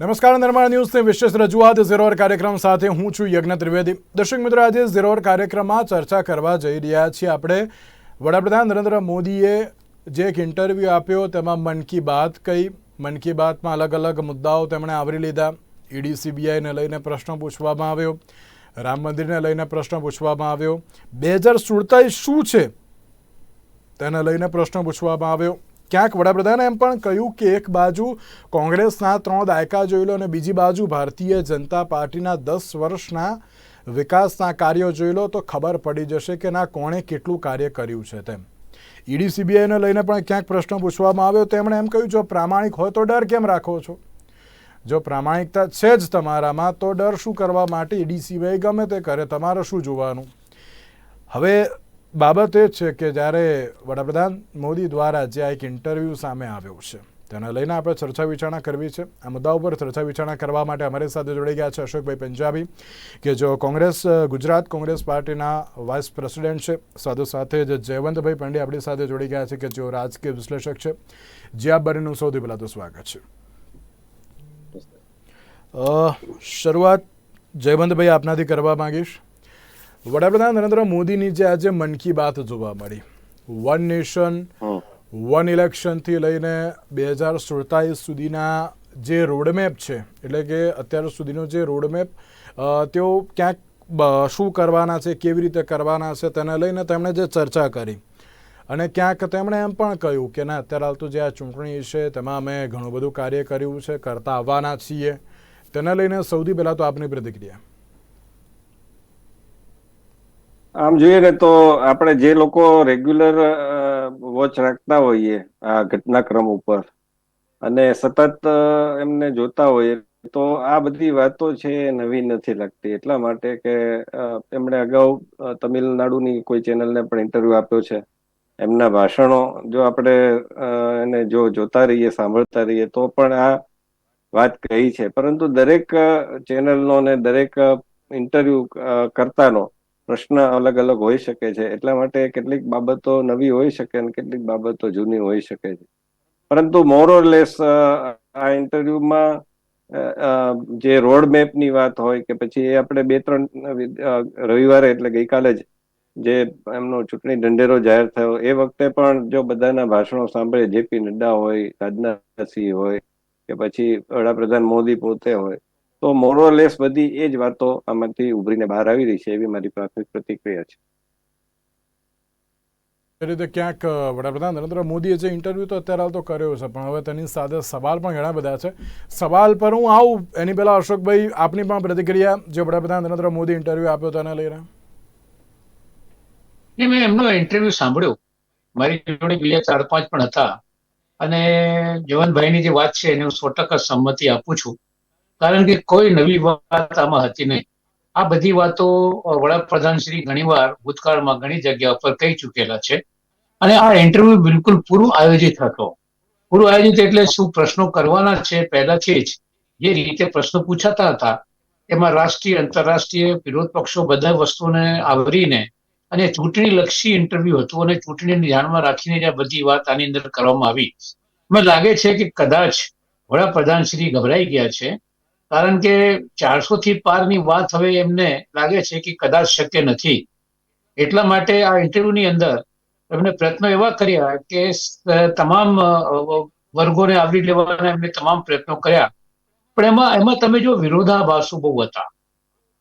નમસ્કાર, નિર્માણ ન્યૂઝની વિશેષ રજૂઆત ઝીરોર કાર્યક્રમ સાથે હું છું યજ્ઞ ત્રિવેદી. દર્શક મિત્રો, આજે ઝીરોર કાર્યક્રમમાં ચર્ચા કરવા જઈ રહ્યા છીએ આપણે. વડાપ્રધાન નરેન્દ્ર મોદીએ જે એક ઇન્ટરવ્યૂ આપ્યો, તેમાં મન કી બાત કહી. મન કી બાતમાં અલગ અલગ મુદ્દાઓ તેમણે આવરી લીધા. ઈડી, સીબીઆઈને લઈને પ્રશ્ન પૂછવામાં આવ્યો. રામ મંદિરને લઈને પ્રશ્ન પૂછવામાં આવ્યો. બે હજાર સુડતાલીસ શું છે? તેને લઈને પ્રશ્ન પૂછવામાં આવ્યો. ક્યાંક વડાપ્રધાને એમ પણ કહ્યું કે એક બાજુ કોંગ્રેસના ત્રણ દાયકા જોઈ લો અને બીજી બાજુ ભારતીય જનતા પાર્ટીના દસ વર્ષના વિકાસના કાર્યો જોઈ લો તો ખબર પડી જશે કે ના, કોણે કેટલું કાર્ય કર્યું છે તેમ. ઈડી, સીબીઆઈને લઈને પણ ક્યાંક પ્રશ્ન પૂછવામાં આવ્યો. તેમણે એમ કહ્યું, જો પ્રામાણિક હોય તો ડર કેમ રાખો છો? જો પ્રામાણિકતા છે જ તમારામાં, તો ડર શું કરવા માટે ઈડી, સીબીઆઈ ગમે તે કરે? તમારે શું જોવાનું? હવે બાબત એ છે કે જ્યારે વડાપ્રધાન મોદી દ્વારા જે આ એક ઇન્ટરવ્યૂ સામે આવ્યો છે, તેને લઈને આપણે ચર્ચા વિચારણા કરવી છે. આ મુદ્દા ઉપર ચર્ચા વિચારણા કરવા માટે અમારી સાથે જોડાઈ ગયા છે અશોકભાઈ પંજાબી, કે જો કોંગ્રેસ, ગુજરાત કોંગ્રેસ પાર્ટીના વાઇસ પ્રેસિડેન્ટ છે. સાથે સાથે જ જયવંતભાઈ પંડ્યા આપણી સાથે જોડી ગયા છે, કે જેઓ રાજકીય વિશ્લેષક છે. જે આ બંનેનું સૌથી પહેલાં તો સ્વાગત છે. શરૂઆત જયવંતભાઈ આપનાથી કરવા માંગીશ. વડાપ્રધાન નરેન્દ્ર મોદીની જે આજે મન કી બાત જોવા મળી. One nation. વન ઇલેક્શનથી લઈને બે હજાર સુડતાલીસ સુધીના જે રોડમેપ છે એટલે કે અત્યાર સુધીનો જે રોડમેપ તેઓ ક્યાંક શું કરવાના છે કેવી રીતે કરવાના છે તેને લઈને તેમણે જે ચર્ચા કરી. અને ક્યાંક તેમણે એમ પણ કહ્યું કે ના અત્યારે હાલ તો જે આ ચૂંટણી છે તેમાં અમે ઘણું બધું કાર્ય કર્યું છે કરતા આવવાના છીએ. તેને લઈને સૌથી પહેલાં તો આપની પ્રતિક્રિયા. આમ જોઈએ ને તો આપણે જે લોકો રેગ્યુલર વોચ રાખતા હોઈએ આ ઘટનાક્રમ ઉપર અને સતત એમને જોતા હોઈએ તો આ બધી વાતો છે નવી નથી લાગતી. એટલા માટે કે એમણે અગાઉ તમિલનાડુની કોઈ ચેનલને પણ ઇન્ટરવ્યુ આપ્યો છે. એમના ભાષણો જો આપણે એને જો જોતા રહીએ, સાંભળતા રહીએ તો પણ આ વાત કહી છે. પરંતુ દરેક ચેનલનો ને દરેક ઇન્ટરવ્યુ કરતાનો પ્રશ્ન અલગ અલગ હોઈ શકે છે. એટલા માટે કેટલીક બાબતો નવી હોઈ શકે અને કેટલીક બાબતો જૂની હોઈ શકે છે. પરંતુ મોર ઓર લેસ આ ઇન્ટરવ્યુમાં જે રોડ મેપની વાત હોય કે પછી એ આપણે બે ત્રણ રવિવારે એટલે ગઈકાલે જ જે એમનો ચૂંટણી ઢંઢેરો જાહેર થયો, એ વખતે પણ જો બધાના ભાષણો સાંભળે, જેપી નડ્ડા હોય, રાજનાથસિંહ હોય, કે પછી વડાપ્રધાન મોદી પોતે હોય તો મોરોલેસ બધી એ જ વાતો આમાંથી ઉભરીને બહાર આવી રહી છે એવી મારી પ્રાથમિક પ્રતિક્રિયા છે. એ રીતે ક્યાંક વડાપ્રધાન નરેન્દ્ર મોદીએ જે ઇન્ટરવ્યૂ તો અત્યારે હાલ તો કર્યો છે પણ હવે તેની સાથે સવાલ પણ ઘણા બધા છે. સવાલ પર હું આવું. એની પહેલાં અશોકભાઈ આપની પણ પ્રતિક્રિયા જે વડાપ્રધાન નરેન્દ્ર મોદી ઇન્ટરવ્યૂ આપ્યો તેને લઈને ને મેં એમનો ઇન્ટરવ્યુ સાંભળ્યો. મારી જોડે બીજા ચાર પાંચ પણ હતા. અને જવનભાઈની જે વાત છે એને હું સો ટકા સંમતિ આપું છું. કારણ કે કોઈ નવી વાત આમાં હતી નહીં. આ બધી વાતો વડાપ્રધાન શ્રી ઘણીવાર ભૂતકાળમાં ઘણી જગ્યા પર કહી ચૂકેલા છે. અને આ ઇન્ટરવ્યુ બિલકુલ પૂરું આયોજિત હતો. પૂરું આયોજિત એટલે શું પ્રશ્નો કરવાના છે? પહેલાથી જ. જે રીતે પ્રશ્નો પૂછાતા હતા, એમાં રાષ્ટ્રીય, આંતરરાષ્ટ્રીય વિરોધ પક્ષો બધા વસ્તુને આવરીને અને ચૂંટણી લક્ષી ઇન્ટરવ્યુ હતું અને ચૂંટણીને ધ્યાનમાં રાખીને આ બધી વાત આની અંદર કરવામાં આવી. મને લાગે છે કે કદાચ વડાપ્રધાન શ્રી ગભરાઈ ગયા છે. કારણ કે ચારસો થી પારની વાત હવે એમને લાગે છે કે કદાચ શક્ય નથી. એટલા માટે આ ઇન્ટરવ્યુની અંદર એમને પ્રયત્નો એવા કર્યા કે તમામ વર્ગોને આવરી લેવાના એમને તમામ પ્રયત્નો કર્યા. પણ એમાં એમાં તમે જો વિરોધાભાસો બહુ હતા.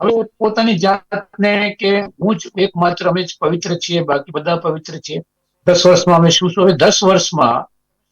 હવે પોતાની જાતને કે હું જ એકમાત્ર, અમે જ પવિત્ર છીએ, બાકી બધા પવિત્ર છીએ. દસ વર્ષમાં અમે શું શું દસ વર્ષમાં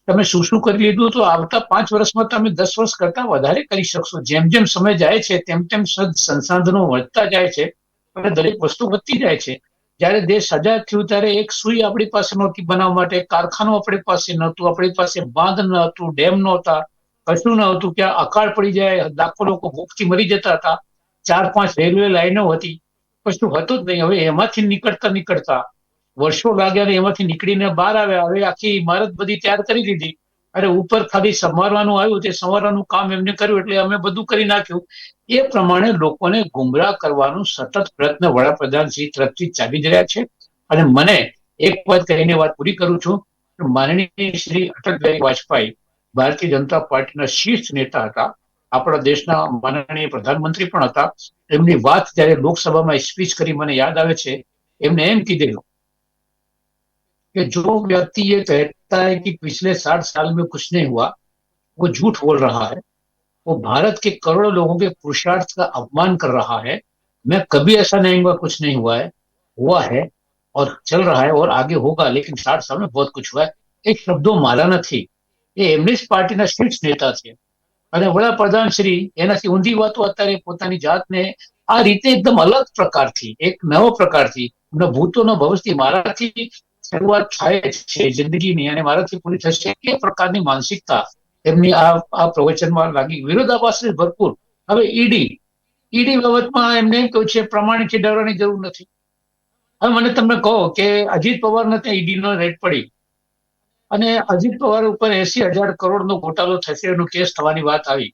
તમે શું શું કરી લીધું તો આવતા પાંચ વર્ષમાં તમે દસ વર્ષ કરતા વધારે કરી શકશો. જેમ જેમ સમય જાય છે, તેમ તેમ સંસાધનો વધતા જાય છે અને દરેક વસ્તુ વધતી જાય છે. જ્યારે દેશ આઝાદ થયું ત્યારે એક સુઈ આપણી પાસે નહોતી બનાવવા માટે, કારખાનું આપણી પાસે નહોતું, આપણી પાસે બાંધ ન હતું, ડેમ નહોતા, કશું ન હતું. કે અકાળ પડી જાય, લાખો લોકો ભૂખથી મરી જતા હતા. ચાર પાંચ રેલવે લાઈનો હતી. કશું હતું જ નહીં. હવે એમાંથી નીકળતા નીકળતા વર્ષો લાગ્યા ને એમાંથી નીકળીને બહાર આવ્યા. હવે આખી ઇમારત બધી તૈયાર કરી દીધી. અને ઉપર ખાલી સંવારવાનું આવ્યું, તે સંવારવાનું કામ એમને કર્યું એટલે અમે બધું કરી નાખ્યું. એ પ્રમાણે લોકોને ગુમરાહ કરવાનું સતત પ્રયત્ન વડાપ્રધાન શ્રી તરફથી ચાલી જ રહ્યા છે. અને મને એક વાત કહીને વાત પૂરી કરું છું. માનનીય શ્રી અટલ બિહારી વાજપેયી ભારતીય જનતા પાર્ટીના શીર્ષ નેતા હતા. આપણા દેશના માનનીય પ્રધાનમંત્રી પણ હતા. એમની વાત જ્યારે લોકસભામાં સ્પીચ કરી મને યાદ આવે છે. એમને એમ કીધેલું कि जो व्यक्ति ये कहता है कि पिछले साठ साल में कुछ नहीं हुआ वो झूठ बोल रहा है वो भारत के करोड़ों लोगों के पुरुषार्थ का अपमान कर रहा है मैं कभी ऐसा नहीं हुआ कुछ नहीं हुआ है हुआ है और चल रहा है और आगे होगा लेकिन साठ साल में बहुत कुछ हुआ है એ શબ્દો મારા નથી એ એમની જ પાર્ટીના શીર્ષ નેતા છે અને વડાપ્રધાન શ્રી એનાથી ઊંધી વાતો અત્યારે પોતાની જાતને આ રીતે એકદમ અલગ પ્રકારથી એક નવો પ્રકારથી એમના ભૂતોનો ભવિષ્ય મારાથી શરૂઆત થાય છે જિંદગીની અને મારાથી પૂરી થશે એ પ્રકારની માનસિકતા. એમની આ આ પ્રવચનમાં લાગી વિરોધાભાસથી ભરપૂર. હવે ઈડી. ઈડી બાબતમાં એમને એમ કહ્યું છે પ્રમાણિકથી ડરવાની જરૂર નથી. હવે મને તમે કહો કે અજીત પવારને ત્યાં ઈડીનો રેટ પડી. અને અજીત પવાર ઉપર એસી હજાર કરોડનો ઘોટાલો થશે એનો કેસ થવાની વાત આવી.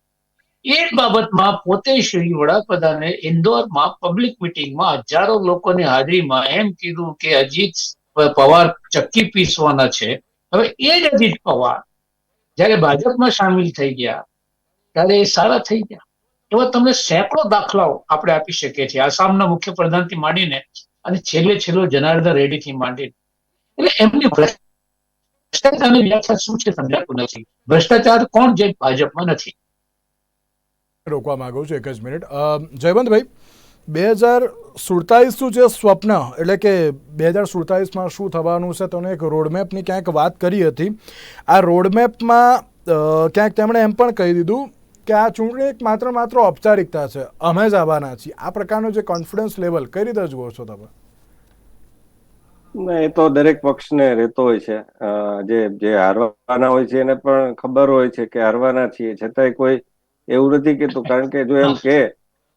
એ બાબતમાં પોતે શ્રી વડાપ્રધાને ઇન્દોરમાં પબ્લિક મિટિંગમાં હજારો લોકોની હાજરીમાં એમ કીધું કે અજીત પવાર ચક્કી પીસવાના છે. હવે એ જ અજીત પવાર જયારે ભાજપમાં સામેલ થઈ ગયા, ત્યારે એ સારા થઈ ગયા. એવા તમને સેંકડો દાખલાઓ આપણે આપી શકીએ છીએ. આસામના મુખ્ય પ્રધાનથી માંડીને અને છેલ્લે છેલ્લો જનાર્દન રેડ્ડીથી માંડીને. એટલે એમની ભ્રષ્ટાચારની વ્યાખ્યા શું છે સમજાતું નથી. ભ્રષ્ટાચાર કોણ જે ભાજપમાં નથી. રોકવા માંગુ છું એક જ મિનિટ. જયવંતભાઈ બે હજાર સુડતાલીસનું જે સ્વપ્ન, એટલે કે બે હજાર સુડતાલીસમાં શું થવાનું છે તમે એક રોડમેપની ક્યાંક વાત કરી હતી. આ રોડમેપમાં ક્યાંક તેમણે એમ પણ કહી દીધું કે આ ચૂંટણી એક માત્ર માત્ર ઔપચારિકતા છે, અમે જ આવવાના છીએ. આ પ્રકારનો જે કોન્ફિડન્સ લેવલ કઈ રીતે જુઓ છો તમે? એ તો દરેક પક્ષને રહેતો હોય છે. જે જે હારવાના હોય છે, એને પણ ખબર હોય છે કે હારવાના છીએ. છતાંય કોઈ એવું નથી કેતું કારણ કે જો એમ કે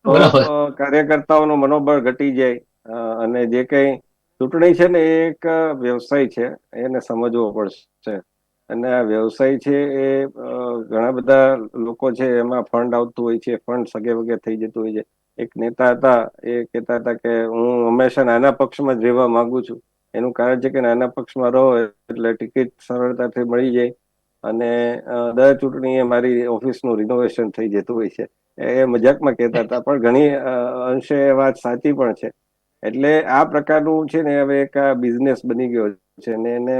તો. કાર્યકર્તાઓનું મનોબળ ઘટી જાય અને જે કઈ ચૂંટણી છે ને એ એક વ્યવસાય છે, એને સમજવો પડશે. અને આ વ્યવસાય છે એ ઘણા બધા લોકો છે એમાં ફંડ આવતું હોય છે ફંડ સગે વગે થઈ જતું હોય છે. એક નેતા હતા, એ કહેતા હતા કે હું હંમેશા નાના પક્ષમાં જ રહેવા માંગુ છું. એનું કારણ છે કે નાના પક્ષમાં રહો એટલે ટિકિટ સરળતાથી મળી જાય. અને દર દર ચૂંટણીએ મારી ઓફિસનું રિનોવેશન થઈ જતું હોય છે. એ મજાકમાં કહેતા હતા. પણ ઘણી અંશે વાત સાચી પણ છે. એટલે આ પ્રકારનું છે ને હવે એક બિઝનેસ બની ગયો છે ને એને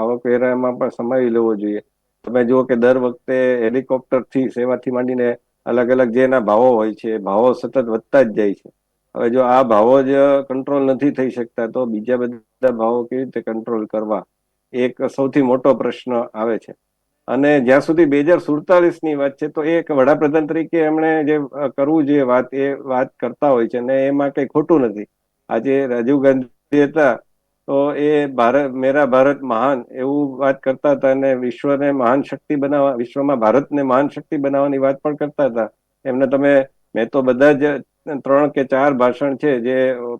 આવકવેરામાં પણ સમાવી લેવો જોઈએ. તમે જુઓ કે દર વખતે હેલિકોપ્ટરથી સેવાથી માંડીને અલગ અલગ જે એના ભાવો હોય છે, ભાવો સતત વધતા જ જાય છે. હવે જો આ ભાવો જ કંટ્રોલ નથી થઈ શકતા, તો બીજા બધા ભાવો કેવી રીતે કંટ્રોલ કરવા? એક સૌથી મોટો પ્રશ્ન આવે છે. અને જ્યાં સુધી બે હજાર સુડતાલીસની વાત છે, તો એ વડાપ્રધાન તરીકે એમણે જે કરવું જોઈએ વાત, એ વાત કરતા હોય છે અને એમાં કઈ ખોટું નથી. આજે રાજીવ ગાંધી હતા, તો એ ભારત મેરા ભારત મહાન એવું વાત કરતા હતા અને વિશ્વને મહાન શક્તિ બનાવવા, વિશ્વમાં ભારતને મહાન શક્તિ બનાવવાની વાત પણ કરતા હતા. એમને તમે, મેં તો બધા જ ત્રણ કે ચાર ભાષણ છે, જે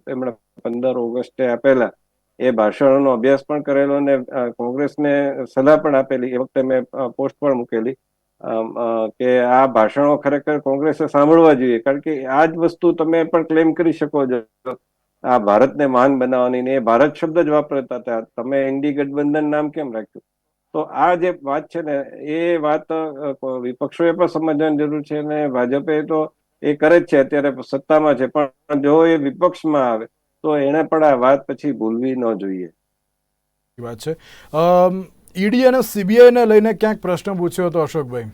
એમણે પંદર ઓગસ્ટે આપેલા. એ ભાષણોનો અભ્યાસ પણ કરેલો અને કોંગ્રેસને સલાહ પણ આપેલી. એ વખતે મેં પોસ્ટ પણ મૂકેલી. કે આ ભાષણો ખરેખર કોંગ્રેસે સાંભળવા જોઈએ. કારણ કે આ જ વસ્તુ તમે પણ ક્લેમ કરી શકો છો. આ ભારતને મહાન બનાવવાની એ ભારત શબ્દ જ વાપરતા હતા. તમે એનડી ગઠબંધન નામ કેમ રાખ્યું? તો આ જે વાત છે ને, એ વાત વિપક્ષોએ પણ સમજવાની જરૂર છે અને ભાજપે તો એ કરે જ છે. અત્યારે સત્તામાં છે. પણ જો એ વિપક્ષમાં આવે તો એને પણ આ વાત પછી ભૂલવી ન જોઈએ. વાત છે. ઈડી અને સીબીઆઈને લઈને ક્યાંક પ્રશ્ન પૂછ્યો હતો અશોકભાઈ.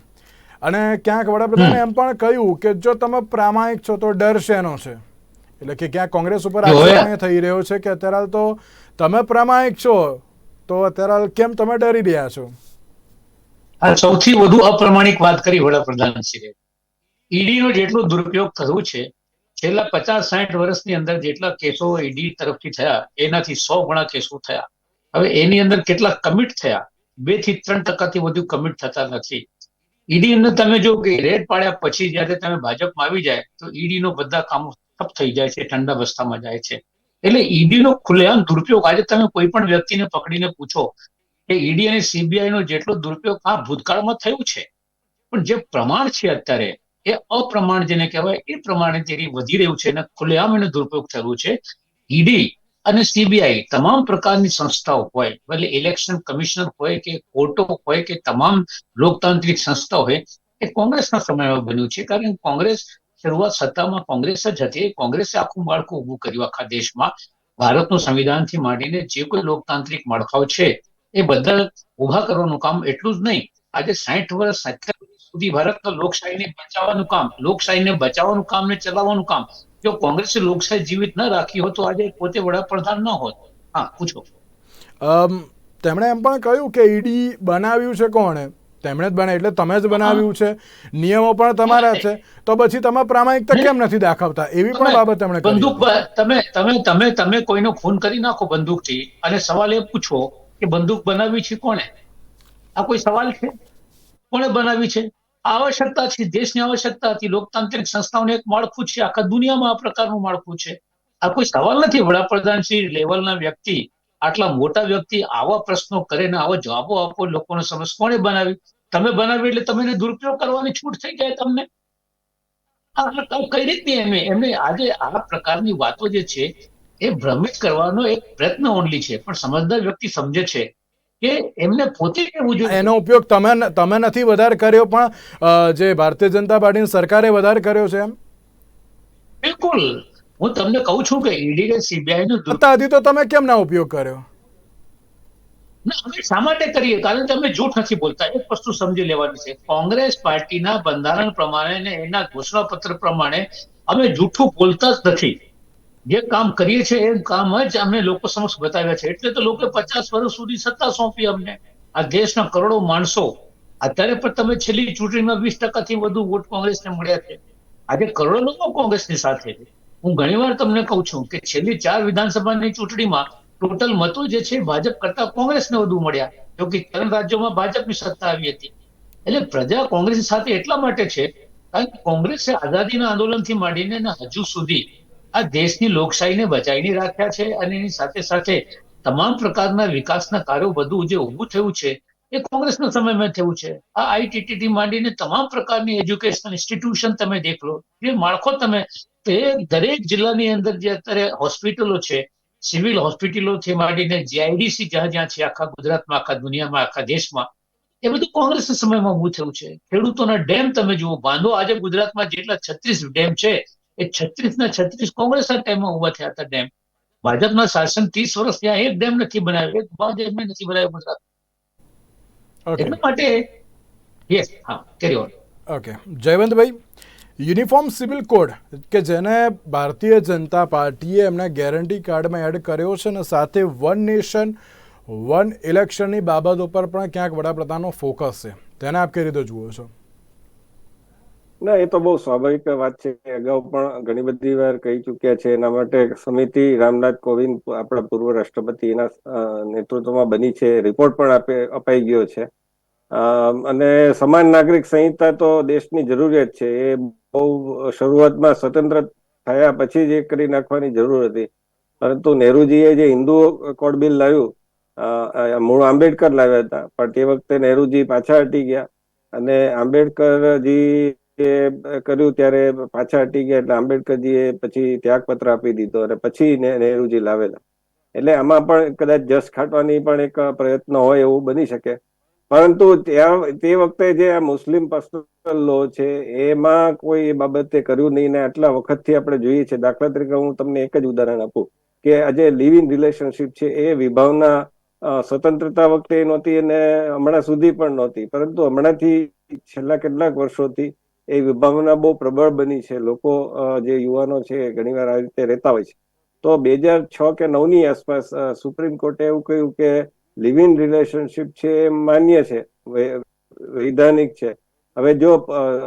અને ક્યાંક વડાપ્રધાને એમ પણ કહ્યું કે જો તમે પ્રામાણિક છો તો ડર શેનો છે? એટલે કે ક્યાંક કોંગ્રેસ ઉપર આક્ષેપ થઈ રહ્યો છે કે અત્યારે તો તમે પ્રામાણિક છો તો અત્યારે કેમ તમે ડરી રહ્યા છો? આ સૌથી વધુ અપ્રમાણિક વાત કરી વડાપ્રધાન ઈડી ઈડીનો જેટલો દુરુપયોગ થયું છે છેલ્લા પચાસ સાઠ વર્ષની અંદર જેટલા કેસો ઈડી તરફથી થયા, એનાથી સો ગણા કેસો થયા. હવે એની અંદર કેટલા કમિટ થયા? બેથી ત્રણ ટકાથી વધુ કમિટ થતા નથી. ઈડી અંદર તમે જો કે રેડ પાડ્યા પછી જ્યારે તમે ભાજપમાં આવી જાય, તો ઈડીનો બધા કામો ઠપ થઈ જાય છે, ઠંડા અવસ્થામાં જાય છે. એટલે ઈડી નો ખુલ્લેઆમ દુરુપયોગ, આજે તમે કોઈ પણ વ્યક્તિને પકડીને પૂછો કે ઈડી અને સીબીઆઈ નો જેટલો દુરુપયોગ આ ભૂતકાળમાં થયું છે? પણ જે પ્રમાણ છે અત્યારે એ અપ્રમાણ જેને કહેવાય, એ પ્રમાણે તેની વધી રહ્યું છે અને ખુલ્લેઆમ એનો દુરુપયોગ થયો છે. ઈડી અને સીબીઆઈ તમામ પ્રકારની સંસ્થાઓ હોય, ભલે ઇલેક્શન કમિશનર હોય કે કોર્ટો હોય કે તમામ લોકતાંત્રિક સંસ્થાઓ હોય, એ કોંગ્રેસના સમયમાં બન્યું છે. કારણ કે કોંગ્રેસ શરૂઆત સત્તામાં કોંગ્રેસ જ હતી. કોંગ્રેસે આખું માળખું ઊભું કર્યું આખા દેશમાં. ભારતનું સંવિધાનથી માંડીને જે કોઈ લોકતાંત્રિક માળખાઓ છે, એ બધા ઊભા કરવાનું કામ એટલું જ નહીં. આજે સત્તર વર્ષ સુધી ભારતના લોકશાહીને બચાવવાનું કામ લોકશાહીને બચાવવાનું કામ ને ચલાવવાનું કામ. જો કોંગ્રેસે લોકશાહી જીવિત ન રાખી હોત તો આજે પોતે વડાપ્રધાન ન હોત. હા પૂછો. તેમણે એમ પણ કહ્યું કે ઈડી બનાવ્યું છે કોણે? તેમણે જ બનાવ્યું એટલે તમે જ બનાવ્યું છે. નિયમો પણ તમારા છે. તો પછી તમે પ્રામાણિકતા કેમ નથી દાખવતા? એવી પણ બાબત તેમણે બંદૂક તમે તમે તમે તમે કોઈનો ખૂન કરી નાખો બંદૂકથી. અને સવાલ એ પૂછો કે બંદૂક બનાવી છે કોણે? આ કોઈ સવાલ છે? કોણે બનાવી છે? આવશ્યકતા છે, દેશની આવશ્યકતા હતી, લોકતાંત્રિક સંસ્થાઓને એક માળખું છે, આખા દુનિયામાં આ પ્રકારનું માળખું છે. આ કોઈ સવાલ નથી, વડાપ્રધાન શ્રી લેવલના વ્યક્તિ, આટલા મોટા વ્યક્તિ આવા પ્રશ્નો કરે ને આવા જવાબો આપો, લોકોને સમજ કોણે બનાવી? તમે બનાવી એટલે તમે દુરુપયોગ કરવાની છૂટ થઈ જાય તમને. કઈ રીતની એમને એમને આજે આ પ્રકારની વાતો જે છે, એ ભ્રમિત કરવાનો એક પ્રયત્ન ઓનલી છે. પણ સમજદાર વ્યક્તિ સમજે છે કે એમને પોતે કેવું જોઈએ? એનો ઉપયોગ તમે તમે નથી વધારે કર્યો પણ જે ભારતીય જનતા પાર્ટીની સરકારે વધારે કર્યો છે એમ? બિલકુલ. હું તમને કહું છું કે ઈડી કે સીબીઆઈ નું છતાં તો તમે કેમ ના ઉપયોગ કર્યો? ના, અમે શા માટે કરીએ? કારણ કે અમે જૂઠ નથી બોલતા. એક વસ્તુ સમજી લેવાની છે. કોંગ્રેસ પાર્ટીના બંધારણ પ્રમાણે ને એના ઘોષણાપત્ર પ્રમાણે અમે જૂઠું બોલતા જ નથી. જે કામ કરીએ છીએ એ કામ જ અમે લોકો સમક્ષ બતાવ્યા છે. એટલે તો લોકો પચાસ વર્ષ સુધી સત્તા સોંપી અમને. આ દેશના કરોડો માણસો. અત્યારે પણ તમે છેલ્લી ચૂંટણીમાં વીસ ટકાથી વધુ વોટ કોંગ્રેસને મળ્યા છે. આજે કરોડો લોકો કોંગ્રેસની સાથે છે. હું ઘણીવાર તમને કહું છું કે છેલ્લી ચાર વિધાનસભાની ચૂંટણીમાં ટોટલ મતો જે છે ભાજપ કરતા કોંગ્રેસને વધુ મળ્યા. જો કે ત્રણ રાજ્યોમાં ભાજપની સત્તા આવી હતી. એટલે પ્રજા કોંગ્રેસ સાથે એટલા માટે છે કારણ કે કોંગ્રેસે આઝાદીના આંદોલનથી માંડીને હજુ સુધી આ દેશની લોકશાહીને બચાવીને રાખ્યા છે અને એની સાથે સાથે તમામ પ્રકારના વિકાસના કાર્યો બધું જે ઊભું થયું છે, એ કોંગ્રેસના સમયમાં થયું છે. આ આઈટીટી માંડીને તમામ પ્રકારની એજ્યુકેશનલ ઇન્સ્ટિટ્યુશન તમે દેખ લો, જે માળખો તમે, તે દરેક જિલ્લાની અંદર જે અત્યારે હોસ્પિટલો છે, સિવિલ હોસ્પિટલોથી માંડીને જીઆઈડીસી જ્યાં જ્યાં છે, આખા ગુજરાતમાં, આખા દુનિયામાં, આખા દેશમાં, એ બધું કોંગ્રેસના સમયમાં ઊભું થયું છે. ખેડૂતોના ડેમ તમે જુઓ બાંધો આજે ગુજરાતમાં જેટલા છત્રીસ ડેમ છે એ છત્રીસ ના છત્રીસ કોંગ્રેસના ટાઈમમાં ઊભા થયા હતા ડેમ. ભાજપના શાસન ત્રીસ વર્ષ ત્યાં એક ડેમ નથી બનાવ્યો એક ઊભા ડેમ નથી બનાવ્યો ગુજરાત. એટલા માટે યસ હા carry on okay Jaywantbhai uniform civil code કે જેને ભારતીય જનતા પાર્ટીએ એમના ગેરંટી કાર્ડમાં એડ કર્યો છે અને સાથે વન નેશન વન ઇલેક્શનની બાબત ઉપર પણ ક્યાંક વડાપ્રધાનનો ફોકસ છે. તેને આપ કઈ રીતે જુઓ છો? ના, એ તો બહુ સ્વાભાવિક વાત છે. અગાઉ પણ ઘણી બધી વાર કહી ચુક્યા છે, એના માટે સમિતિ રામનાથ કોવિંદ આપણા પૂર્વ રાષ્ટ્રપતિ એના નેતૃત્વમાં બની છે. રિપોર્ટ પણ અપાઈ ગયો છે. અને સમાન નાગરિક સંહિતા તો દેશની જરૂરિયાત છે. એ બહુ શરૂઆતમાં સ્વતંત્ર થયા પછી જ એ કરી નાખવાની જરૂર હતી. પરંતુ નહેરુજીએ જે હિન્દુ કોડ બિલ લાવ્યું મૂળ આંબેડકર લાવ્યા હતા. પણ તે વખતે નહેરુજી પાછા હટી ગયા. અને આંબેડકરજી કર્યું ત્યારે પાછા હટી ગયા એટલે આંબેડકરજીએ પછી ત્યાગપત્ર આપી દીધો અને પછી નહેરુજી લાવેલા. એટલે આમાં પણ કદાચ જસ ખાટવાની પણ એક પ્રયત્ન હોય એવું બની શકે. પરંતુ ત્યાં, તે વખતે જે આ મુસ્લિમ પર્સનલ લો છે, એમાં કોઈ બાબતે કર્યું નહીં ને આટલા વખતથી આપણે જોઈએ છે દાખલા તરીકે હું તમને એક જ ઉદાહરણ આપું કે આજે લિવ ઇન રિલેશનશિપ છે, એ વિભાવના સ્વતંત્રતા વખતે નહોતી અને હમણાં સુધી પણ નહોતી. પરંતુ હમણાંથી છેલ્લા કેટલાક વર્ષોથી એ વિભાવના બહુ પ્રબળ બની છે. લોકો જે યુવાનો છે ઘણીવાર આ રીતે રહેતા હોય છે. તો બે હજાર છ કે નવની આસપાસ સુપ્રીમ કોર્ટે એવું કહ્યું કે લિવ રિલેશનશિપ છે એ માન્ય છે વૈધાનિક છે. હવે જો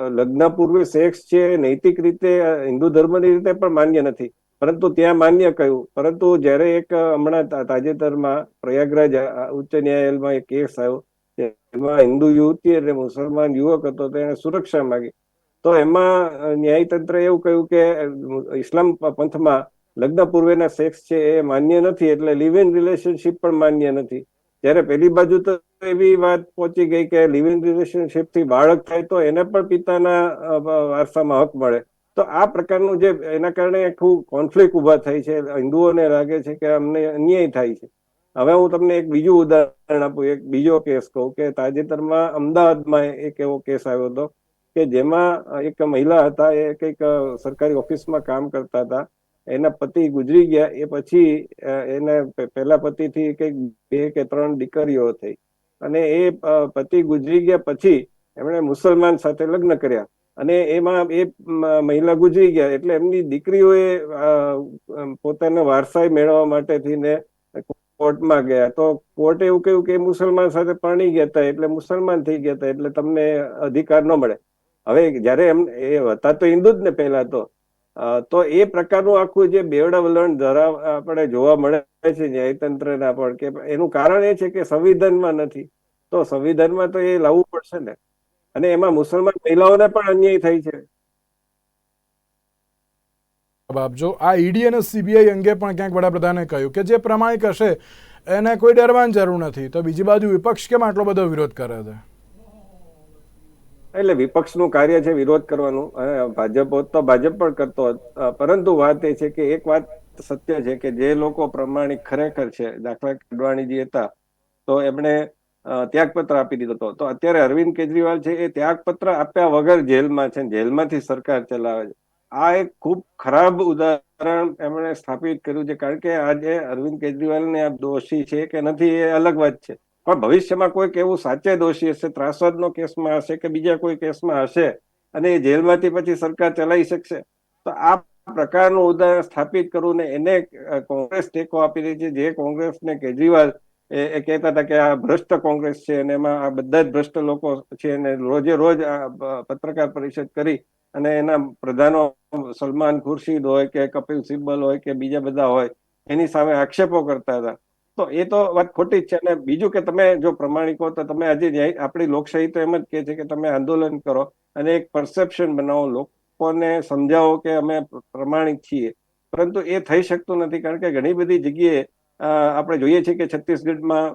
લગ્ન પૂર્વે સેક્સ છે નૈતિક રીતે હિન્દુ ધર્મની રીતે પણ માન્ય નથી. પરંતુ ત્યાં માન્ય કહ્યું. પરંતુ જ્યારે એક હમણાં તાજેતરમાં પ્રયાગરાજ ઉચ્ચ ન્યાયાલયમાં એક કેસ આવ્યો. એમાં હિન્દુ યુવતી એટલે મુસલમાન યુવક હતો તેણે સુરક્ષા માંગી. તો એમાં ન્યાયતંત્ર એવું કહ્યું કે ઇસ્લામ પંથમાં લગ્ન પૂર્વેના સેક્સ છે એ માન્ય નથી, એટલે લિવ ઇન રિલેશનશીપ પણ માન્ય નથી. જ્યારે પેલી બાજુ તો એવી વાત પહોંચી ગઈ કે લિવ ઇન રિલેશનશિપથી બાળક થાય તો એને પણ પિતાના વારસામાં હક મળે. તો આ પ્રકારનું જે, એના કારણે આખું કોન્ફ્લિક્ટ ઊભા થાય છે, હિન્દુઓને લાગે છે કે અમને અન્યાય થાય છે. હવે હું તમને એક બીજું ઉદાહરણ આપું, એક બીજો કેસ કહું કે તાજેતરમાં અમદાવાદમાં એક એવો કેસ આવ્યો હતો. કે જેમાં એક મહિલા હતા, એ કંઈક સરકારી ઓફિસમાં કામ કરતા હતા. એના પતિ ગુજરી ગયા. એ પછી એને પહેલા પતિથી કંઈક બે કે ત્રણ દીકરીઓ થઈ. અને એ પતિ ગુજરી ગયા પછી એમણે મુસલમાન સાથે લગ્ન કર્યા. અને એમાં એ મહિલા ગુજરી ગયા. એટલે એમની દીકરીઓએ પોતાના વારસાઈ મેળવવા માટે થઈને કોર્ટમાં ગયા. તો કોર્ટે એવું કહ્યું કે મુસલમાન સાથે પરણી ગયા હતા. એટલે મુસલમાન થઈ ગયા હતા. એટલે તમને અધિકાર ન મળે. હવે જ્યારે એમ એ હતા તો હિન્દુ જ ને પહેલા તો. તો એ પ્રકારનું આખું જે બેવડા વલણ ધરાવ આપણે જોવા મળે છે ન્યાયતંત્રના પણ કે એનું કારણ એ છે કે સંવિધાનમાં નથી. તો સંવિધાનમાં તો એ લાવવું પડશે ને. અને એમાં મુસલમાન મહિલાઓને પણ અન્યાય થાય છે. આપજો આ ઈડી અને સીબીઆઈ અંગે પણ ક્યાંક વડાપ્રધાને કહ્યું કે જે પ્રમાણિક હશે, એને કોઈ ડરવાની જરૂર નથી. તો બીજી બાજુ વિપક્ષ કેમ આટલો બધો વિરોધ કરે છે? એટલે વિપક્ષનું કાર્ય છે વિરોધ કરવાનું, અને ભાજપ તો ભાજપ પણ કરતો પરંતુ વાત એ છે કે એક વાત સત્ય છે કે જે લોકો પ્રમાણિક ખરેખર છે, દાખલા અડવાણીજી હતા, તો એમણે ત્યાગપત્ર આપી દીધો હતો. તો અત્યારે અરવિંદ કેજરીવાલ છે એ ત્યાગપત્ર આપ્યા વગર જેલમાં છે જેલમાંથી સરકાર ચલાવે છે. આ એક ખૂબ ખરાબ ઉદાહરણ એમણે સ્થાપિત કર્યું છે. કારણ કે આજે અરવિંદ કેજરીવાલને આ દોષી છે કે નથી એ અલગ વાત છે. પણ ભવિષ્યમાં કોઈક એવું સાચે દોષી હશે, ત્રાસવાદનો કેસમાં હશે કે બીજા કોઈ કેસમાં હશે અને એ જેલમાંથી પછી સરકાર ચલાવી શકશે, તો આ પ્રકારનું ઉદાહરણ સ્થાપિત કરવું ને એને કોંગ્રેસ ટેકો આપી રહી છે. જે કોંગ્રેસને કેજરીવાલ એ કહેતા હતા કે આ ભ્રષ્ટ કોંગ્રેસ છે અને એમાં આ બધા જ ભ્રષ્ટ લોકો છે અને રોજે રોજ આ પત્રકાર પરિષદ કરી અને એના પ્રધાનો સલમાન ખુરશીદ હોય કે કપિલ સિબ્બલ હોય કે બીજા બધા હોય, એની સામે આક્ષેપો કરતા હતા. તો એ તો વાત ખોટી જ છે. અને બીજું કે તમે જો પ્રમાણિકો તો તમે આજે આપણી લોકશાહી તો એમ જ કહે છે કે તમે આંદોલન કરો અને એક પરસેપ્શન બનાવો. લોકોને સમજાવો કે અમે પ્રમાણિક છીએ. પરંતુ એ થઈ શકતું નથી. કારણ કે ઘણી બધી જગ્યાએ આપણે જોઈએ છીએ કે છત્તીસગઢમાં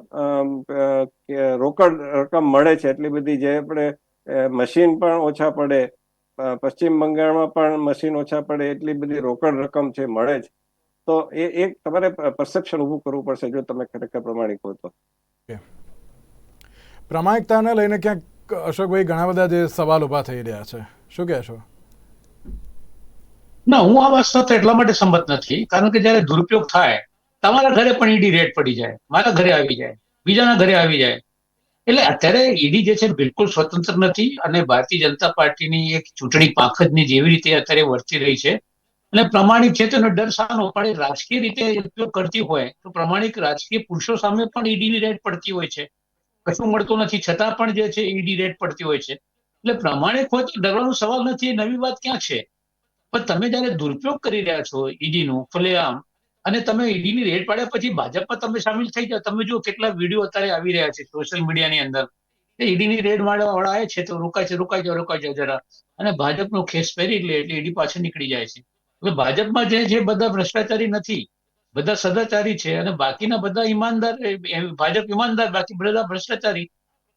રોકડ રકમ મળે છે. એટલી બધી જે આપણે મશીન પણ ઓછા પડે. પશ્ચિમ બંગાળમાં પણ મશીન ઓછા પડે. એટલી બધી રોકડ રકમ છે, મળે છે તો એ એક તમારે પરસેપ્શન ઊભું કરવું પડશે જો તમે ખરેખર પ્રમાણિક હો તો. પ્રામાણિકતાને લઈને ક્યાંક અશોકભાઈ ઘણા બધા જે સવાલ ઊભા થઈ રહ્યા છે. શું કહેશો? ના હું આ વાત સાથે એટલા માટે સંમત નથી. કારણ કે જ્યારે દુરુપયોગ થાય તમારા ઘરે પણ ઈડી રેડ પડી જાય મારા ઘરે આવી જાય બીજાના ઘરે આવી જાય. એટલે અત્યારે ઈડી જે છે બિલકુલ સ્વતંત્ર નથી અને ભારતીય જનતા પાર્ટીની એક ચૂંટણી પાંખજની જેવી રીતે અત્યારે વર્તી રહી છે. અને પ્રમાણિક છે તેનો ડર પણ એ રાજકીય રીતે ઉપયોગ કરતી હોય, તો પ્રમાણિક રાજકીય પુરુષો સામે પણ ઈડીની રેડ પડતી હોય છે. કશું મળતું નથી, છતાં પણ જે છે ઈડી રેડ પડતી હોય છે. એટલે પ્રમાણિક હોય તો ડરવાનો સવાલ નથી, એ નવી વાત ક્યાં છે? પણ તમે જયારે દુરુપયોગ કરી રહ્યા છો ઈડીનું ખુલ્લેઆમ અને તમે ઈડીની રેડ પાડ્યા પછી ભાજપમાં તમે સામેલ થઈ જાઓ, તમે જો કેટલા વીડિયો અત્યારે આવી રહ્યા છે સોશિયલ મીડિયાની અંદર. ઈડીની રેડ વાળા આવે છે તો રોકાય છે રોકાઈ જાઓ રોકાઈ જાઓ જરા. અને ભાજપનો ખેસ પહેરી લે એટલે ઈડી પાછળ નીકળી જાય છે. એટલે ભાજપમાં જે છે બધા ભ્રષ્ટાચારી નથી બધા સદાચારી છે અને બાકીના બધા ઈમાનદાર ભાજપ ઈમાનદાર બાકી બધા ભ્રષ્ટાચારી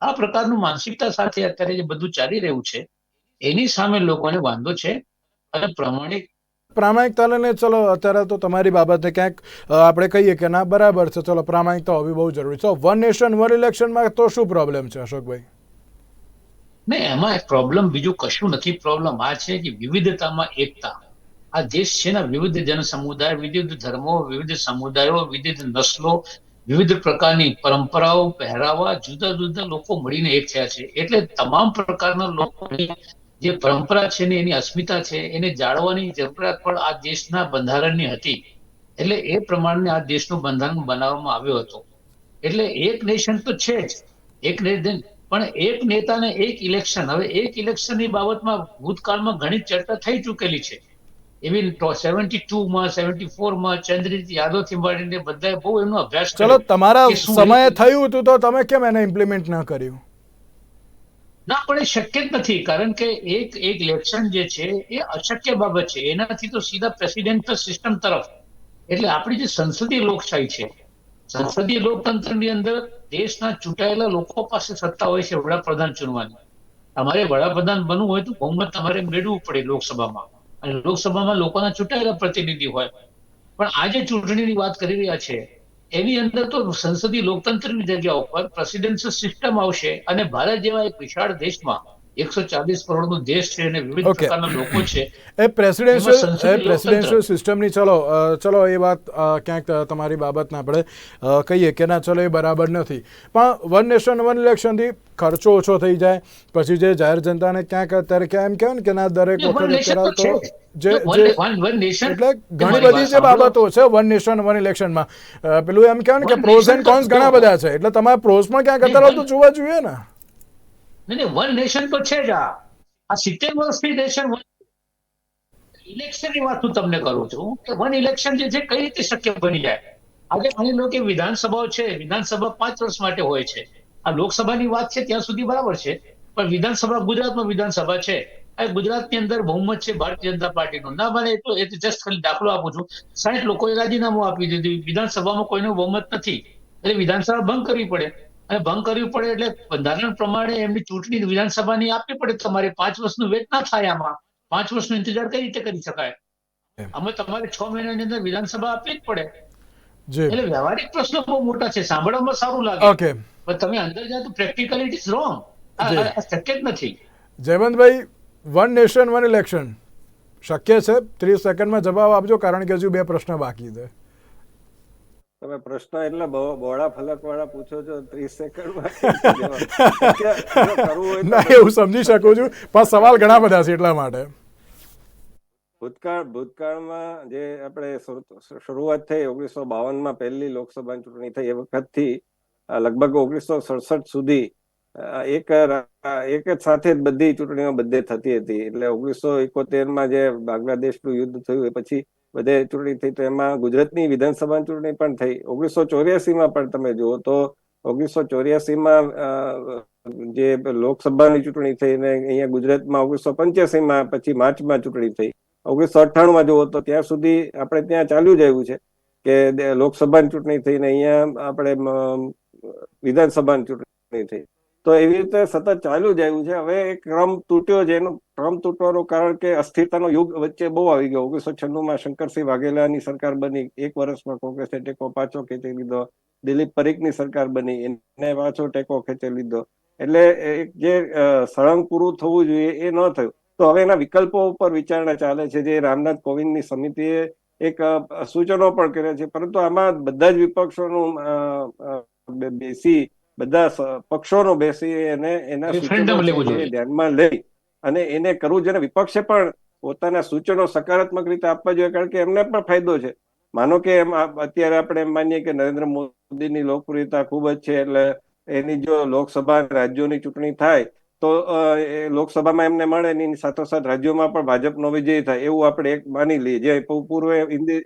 આ પ્રકારનું માનસિકતા સાથે અત્યારે જે બધું ચાલી રહ્યું છે એની સામે લોકોને વાંધો છે અને પ્રમાણિક પ્રામાણિકતા લઈને ચલો અત્યારે તો તમારી બાબતે ક્યાંક આપણે કહીએ કે ના બરાબર છે ચલો પ્રામાણિકતા હોવી બહુ જરૂરી છે. વન નેશન વન ઇલેક્શનમાં તો શું પ્રોબ્લેમ છે અશોકભાઈ? નહીં એમાં પ્રોબ્લેમ બીજું કશું નથી પ્રોબ્લેમ. આ છે કે વિવિધતામાં એકતા. આ દેશ છે ને વિવિધ જન સમુદાય વિવિધ ધર્મો, વિવિધ સમુદાયો, વિવિધ નસ્લો, વિવિધ પ્રકારની પરંપરાઓ પહેરાવા જુદા જુદા લોકો મળીને એક થયા છે. એટલે તમામ પ્રકારના લોકોની જે પરંપરા છે ને એની અસ્મિતા છે, એને જાળવવાની જરૂરિયાત પણ આ દેશના બંધારણની હતી. એટલે એ પ્રમાણે આ દેશનું બંધારણ બનાવવામાં આવ્યો હતો. એટલે એક નેશન તો છે જ. એક નેશન પણ એક નેતાને એક ઇલેક્શન હવે એક ઇલેક્શનની બાબતમાં ભૂતકાળમાં ઘણી ચર્ચા થઈ ચૂકેલી છે. એવી સેવન્ટી ટુ માં સેવન્ટી ફોરમાં ચંદ્રિત યાદવથી બધા બહુ એમનો અભ્યાસ ચલો તમારા સમયે થયું હતું તો તમે કેમ એને ઇમ્પ્લિમેન્ટ ના કર્યું? ના પણ એ શક્ય જ નથી કારણ કે એક એક ઇલેક્શન જે છે એ અશક્ય બાબત છે. એનાથી તો સીધા પ્રેસિડેન્ટલ સિસ્ટમ તરફ. એટલે આપણી જે સંસદીય લોકશાહી છે સંસદીય લોકતંત્રની અંદર દેશના ચૂંટાયેલા લોકો પાસે સત્તા હોય છે વડાપ્રધાન ચૂનવાની તમારે વડાપ્રધાન બનવું હોય તો બહુમત તમારે મેળવવું પડે લોકસભામાં. અને લોકસભામાં લોકોના ચૂંટાયેલા પ્રતિનિધિ હોય. પણ આ જે ચૂંટણીની વાત કરી રહ્યા છે, એની અંદર તો સંસદીય લોકતંત્રની જગ્યા ઉપર પ્રેસિડેન્શિયલ સિસ્ટમ આવશે અને ભારત જેવા એક વિશાળ દેશમાં એકસો ચાલીસ કરોડનો દેશ છે અને વિવિધ પ્રકારના લોકો છે. એ પ્રેસિડેન્શિયલ એમાં સંસદીય એ પ્રેસિડેન્શિયલ સિસ્ટમની ચલો ચલો એ વાત ક્યાંક તમારી બાબતને આપણે કહીએ કે ના ચલો એ બરાબર નથી. પણ વન નેશન વન ઇલેક્શનથી ખર્ચો ઓછો થઈ જાય. પછી જે જાહેર જનતાને ક્યાંક અત્યારે ક્યાં એમ કહેવાય ને કે ના દરેક વખતે કરાવતો જે. એટલે ઘણી બધી જે બાબતો છે વન નેશન વન ઇલેક્શનમાં પેલું એમ કહેવાય ને કે પ્રોઝ એન્ડ કોન્સ ઘણા બધા છે. એટલે તમારે પ્રોઝ પણ ક્યાંક અત્યારે તો જોવા જોઈએ ને. નહીં વન નેશન તો છે જ આ. આ સિત્તેર વર્ષથી નેશન ઇલેક્શનની વાત હું તમને કરું છું કે વન ઇલેક્શન જે છે કઈ રીતે શક્ય બની જાય? આજે માની લો કે વિધાનસભાઓ છે, વિધાનસભા પાંચ વર્ષ માટે હોય છે. આ લોકસભાની વાત છે ત્યાં સુધી બરાબર છે, પણ વિધાનસભા ગુજરાતમાં વિધાનસભા છે. ગુજરાતની અંદર બહુમત છે, ભારતીય જનતા પાર્ટીનું. ના મને એટલું, એ જસ્ટ ખાલી દાખલો આપું છું. સાઠ લોકોએ રાજીનામું આપી દીધું. વિધાનસભામાં કોઈનું બહુમત નથી. એટલે વિધાનસભા ભંગ કરવી પડે. અને ભંગ કરવી પડે એટલે બંધારણ પ્રમાણે એમની ચૂંટણી વિધાનસભાની આપવી પડે તમારે પાંચ વર્ષનું વેટ ના થાય આમાં. પાંચ વર્ષનો ઇંતજાર કઈ રીતે કરી શકાય? અમે તમારે છ મહિનાની અંદર વિધાનસભા આપવી જ પડે. જી. એટલે વ્યવહારિક પ્રશ્નો બહુ મોટા છે. સાંભળવામાં સારું લાગે. પણ તમે અંદર જાય તો પ્રેક્ટિકલી ઇટ ઇઝ રોંગ શક્ય જ નથી. Jaywantbhai one nation one election શક્ય છે? ત્રીસ સેકન્ડમાં જવાબ આપજો કારણ કે હજુ બે પ્રશ્ન બાકી છે. તમે પ્રશ્ન એટલા બોળા ફલક વાળા પૂછો છો ત્રીસ સેકન્ડ ના એવું સમજી શકું છું પણ સવાલ ઘણા બધા છે એટલા માટે. ભૂતકાળ ભૂતકાળમાં જે આપણે શરૂઆત થઈ ઓગણીસો બાવનમાં પહેલી લોકસભાની ચૂંટણી થઈ એ વખતથી લગભગ ઓગણીસો સડસઠ સુધી એક એક જ સાથે જ બધી ચૂંટણીઓ બધે થતી હતી. એટલે ઓગણીસો એકોતેરમાં જે બાંગ્લાદેશનું યુદ્ધ થયું એ પછી બધે ચૂંટણી થઈ તો એમાં ગુજરાતની વિધાનસભાની ચૂંટણી પણ થઈ. ઓગણીસો ચોર્યાસીમાં પણ તમે જુઓ તો ઓગણીસો ચોર્યાસીમાં જે લોકસભાની ચૂંટણી થઈ ને અહીંયા ગુજરાતમાં ઓગણીસો પંચ્યાસીમાં, પછી માર્ચમાં ચૂંટણી થઈ. ઓગણીસો અઠ્ઠાણુંમાં જુઓ તો ત્યાં સુધી આપણે ત્યાં ચાલ્યું જ આવ્યું છે કે લોકસભાની ચૂંટણી થઈને અહીંયા આપણે વિધાનસભાની ચૂંટણી થઈ. તો એવી રીતે સતત ચાલ્યું જ આવ્યું છે. હવે એક ક્રમ તૂટ્યો છે. એનું ક્રમ તૂટવાનું કારણ કે અસ્થિરતાનો યુગ વચ્ચે બહુ આવી ગયો. ઓગણીસો છન્નુંમાં શંકરસિંહ વાઘેલાની સરકાર બની. એક વર્ષમાં કોંગ્રેસે ટેકો પાછો ખેંચી લીધો. દિલીપ પરીખની સરકાર બની. એને પાછો ટેકો ખેંચી લીધો. એટલે એક જે સળંગ પૂરું થવું જોઈએ એ ન થયું. તો હવે એના વિકલ્પો ઉપર વિચારણા ચાલે છે જે રામનાથ કોવિંદની સમિતિએ એક સૂચનો પણ કર્યા છે. પરંતુ આમાં બધા જ વિપક્ષોનું બેસી બધા પક્ષોનો બેસી એના Referendum સૂચનો લેવું છે એ જોઈએ. ધ્યાનમાં લઈ અને એને કરવું જોઈએ વિપક્ષે પણ પોતાના સૂચનો સકારાત્મક રીતે આપવા જોઈએ કારણ કે એમને પણ ફાયદો છે. માનો કે એમ અત્યારે આપણે એમ માનીએ કે નરેન્દ્ર મોદીની લોકપ્રિયતા ખૂબ જ છે એટલે એની જો લોકસભા રાજ્યોની ચૂંટણી થાય તો એ લોકસભામાં એમને મળે એની એની સાથોસાથ રાજ્યોમાં પણ ભાજપનો વિજય થાય એવું આપણે એક માની લઈએ. જે પૂર્વે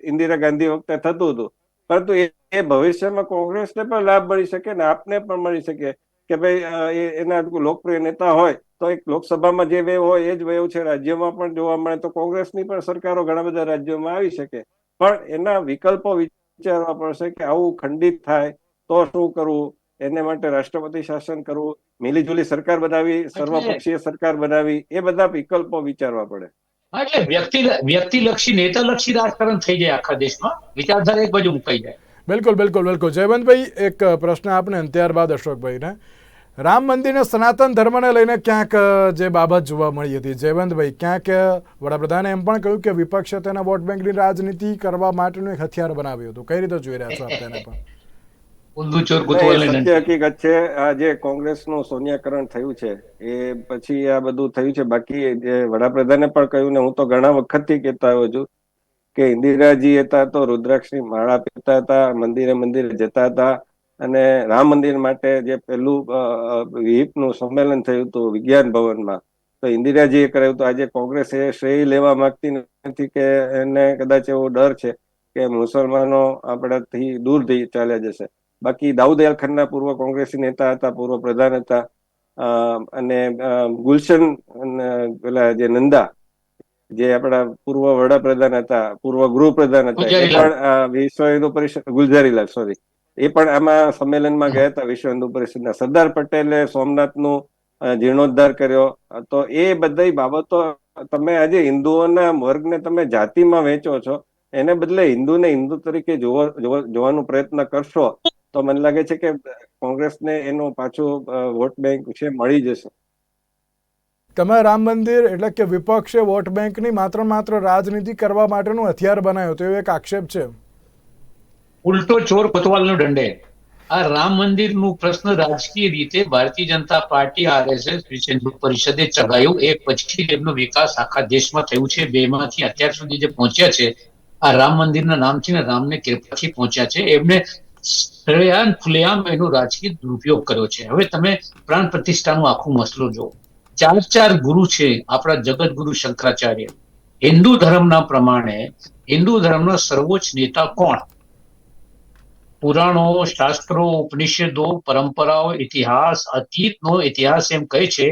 ઇન્દિરા ગાંધી વખતે થતું હતું. પરંતુ એ ભવિષ્યમાં કોંગ્રેસને પણ લાભ મળી શકે ને આપને પણ મળી શકે કે ભાઈ એના લોકપ્રિય નેતા હોય તો એક લોકસભામાં જે વેવ હોય એ જ વેવ છે. રાજ્યમાં પણ જોવા મળે તો કોંગ્રેસની પણ સરકારો ઘણા બધા રાજ્યોમાં આવી શકે. પણ એના વિકલ્પો વિચારવા પડશે કે આવું ખંડિત થાય તો શું કરવું? એને માટે રાષ્ટ્રપતિ શાસન કરવું? મિલીજુલી સરકાર બનાવી સર્વપક્ષીય સરકાર બનાવી એ બધા વિકલ્પો વિચારવા પડે. એટલે વ્યક્તિ વ્યક્તિલક્ષી નેતાલક્ષી રાજકારણ થઈ જાય આખા દેશમાં, વિચારધારા એક બાજુ મુકાઈ જાય. બિલકુલ બિલકુલ બિલકુલ. જયવંતભાઈ, એક પ્રશ્ન આપને ત્યારબાદ અશોકભાઈને. રામ મંદિરને સનાતન ધર્મને લઈને ક્યાંક જે બાબત જોવા મળી હતી. જયવંતભાઈ, ક્યાંક વડાપ્રધાને એમ પણ કહ્યું કે વિપક્ષે તેના વોટ બેંકની રાજનીતિ કરવા માટેનું એક હથિયાર બનાવ્યું હતું. કઈ રીતે જોઈ રહ્યા છો આપ તેને પણ હકીકત છે આ જે કોંગ્રેસનું સોનિયાકરણ થયું છે એ પછી આ બધું થયું છે બાકી જે વડાપ્રધાને પણ કહ્યું ને હું તો ઘણા વખતથી કહેતો આવ્યો છું કે ઇન્દિરાજી હતા તો રુદ્રાક્ષની માળા પહેરતા હતા મંદિરે મંદિરે જતા હતા અને રામ મંદિર માટે જે પેલું વિહિપનું સંમેલન થયું હતું વિજ્ઞાન ભવનમાં તો ઇન્દિરાજીએ કરાયું તો આજે કોંગ્રેસ એ શ્રેય લેવા માંગતી નથી કે એને કદાચ એવો ડર છે કે મુસલમાનો આપણાથી દૂર થઈ ચાલ્યા જશે. બાકી દાઉદ અલખનના પૂર્વ કોંગ્રેસી નેતા હતા પૂર્વ પ્રધાન હતા. અને ગુલશન પેલા જે નંદા જે આપણા પૂર્વ વડાપ્રધાન હતા પૂર્વ ગૃહપ્રધાન હતા એ પણ વિશ્વ હિન્દુ પરિષદ ગુલઝારીલાલ સોરી એ પણ આમાં સંમેલનમાં ગયા હતા વિશ્વ હિન્દુ પરિષદના. સરદાર પટેલે સોમનાથનું જીર્ણોદ્ધાર કર્યો. તો એ બધી બાબતો તમે આજે હિન્દુઓના વર્ગને તમે જાતિમાં વેચો છો એને બદલે હિન્દુને હિન્દુ તરીકે જોવા જોવા- જોવાનો પ્રયત્ન કરશો તો મને લાગે છે કે કોંગ્રેસને એનો પાછો વોટ બેંક છે મળી જશે. તમે રામ મંદિર એટલે કે વિપક્ષે વોટ બેંકની માત્ર માત્ર રાજનીતિ કરવા માટેનું હથિયાર બનાવ્યું તો એક આક્ષેપ છે. ઉલટો ચોર કોતવાલનો દંડે. આ રામ મંદિરનું પ્રશ્ન રાજકીય રીતે ભારતીય જનતા પાર્ટી આરએસએસ હિન્દુ પરિષદે ચગાયું. એક પછી એમનો વિકાસ આખા દેશમાં થયું છે. બે માંથી અત્યાર સુધી જે પહોંચ્યા છે આ રામ મંદિરના નામથી ને રામને કૃપાથી પહોંચ્યા છે. એમને સરેઆમ ખુલ્લેઆમ એનો રાજકીય દુરુપયોગ કર્યો છે. હવે તમે પ્રાણ પ્રતિષ્ઠાનું આખું મસલો જો ચાર ચાર ગુરુ છે આપણા જગત ગુરુ શંકરાચાર્ય. હિન્દુ ધર્મના પ્રમાણે હિન્દુ ધર્મના સર્વોચ્ચ નેતા કોણ? પુરાણો, શાસ્ત્રો, ઉપનિષદો, પરંપરાઓ, ઇતિહાસ, અતીતનો ઇતિહાસ એમ કહે છે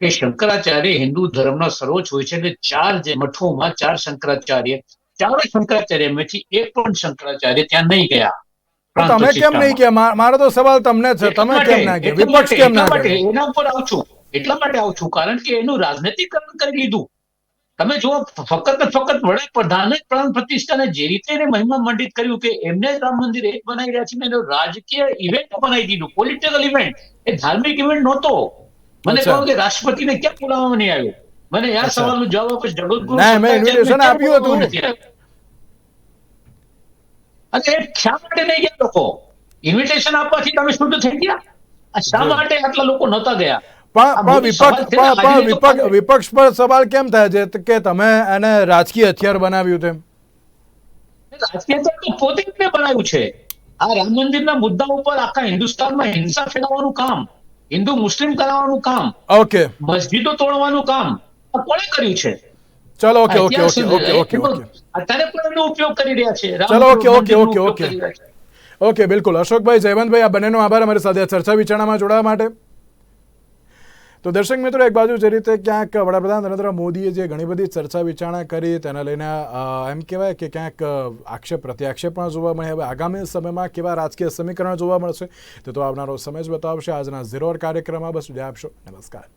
કે શંકરાચાર્ય હિન્દુ ધર્મના સર્વોચ્ચ હોય છે. એટલે ચાર જે મઠોમાં ચાર શંકરાચાર્ય, ચાર શંકરાચાર્યમાંથી એક પણ શંકરાચાર્ય ત્યાં નહીં ગયા. તમે કેમ નહીં કે? મારો તો સવાલ તમને છે. તમે કેમ ના કે વિપક્ષ કેમ ના કે એના ઉપર આવું છું. એટલા માટે આવું છું. કારણ કે એનું રાજનીતિકરણ કરી લીધું. તમે જુઓ ફક્ત ને ફક્ત વડાપ્રધાને પ્રાણ પ્રતિષ્ઠાને જે રીતે એને મહિમા મંડિત કર્યું કે એમને રામ મંદિર એક બનાવી રહ્યા છે ને એનો રાજકીય ઇવેન્ટ બનાવી દીધું. પોલિટિકલ ઇવેન્ટ એ ધાર્મિક ઇવેન્ટ નહોતો. મને કહો કે રાષ્ટ્રપતિને ક્યાં બોલાવવામાં નહીં આવ્યો? મને આ. સવાલનો જવાબ જરૂર જગતગુરુ ના, મેં આપ્યું હતું ને. બોલાવવામાં નથી આવ્યો? અને એ શા માટે નહીં ગયા લોકો? ઇન્વિટેશન આપવાથી તમે શુદ્ધ થઈ ગયા? શા માટે આટલા લોકો નહોતા ગયા? પણ વિપક્ષ પર સવાલ કેમ થાય છે? કે તમે એને રાજકીય હથિયાર બનાવ્યું તેમ. રાજકીય તો પોતે જ બનાવ્યું છે. આ રામ મંદિરના મુદ્દા ઉપર આખા હિન્દુસ્તાનમાં હિંસા ફેલાવવાનું કામ હિન્દુ મુસ્લિમ કરાવવાનું કામ ઓકે મસ્જિદો તોડવાનું કામ કોણે કર્યું છે? ચલો okay okay okay okay okay okay. અત્યારે પણ એનો ઉપયોગ કરી રહ્યા છે. ચલો, okay, okay, okay, okay. Okay બિલકુલ. અશોકભાઈ જયવંતભાઈ આ બંનેનો આભાર અમારી સાથે ચર્ચા વિચારણામાં જોડાવા માટે. તો દર્શક મિત્રો એક બાજુ જે રીતે ક્યાંક વડાપ્રધાન નરેન્દ્ર મોદીએ જે ઘણી બધી ચર્ચા વિચારણા કરી તેના લઈને એમ કહેવાય કે ક્યાંક આક્ષેપ પ્રત્યાક્ષેપ પણ જોવા મળે. હવે આગામી સમયમાં કેવા રાજકીય સમીકરણ જોવા મળશે તે તો આવનારો સમય જ બતાવશે. આજના ઝીરો કાર્યક્રમમાં બસ વિદાય આપશો. નમસ્કાર.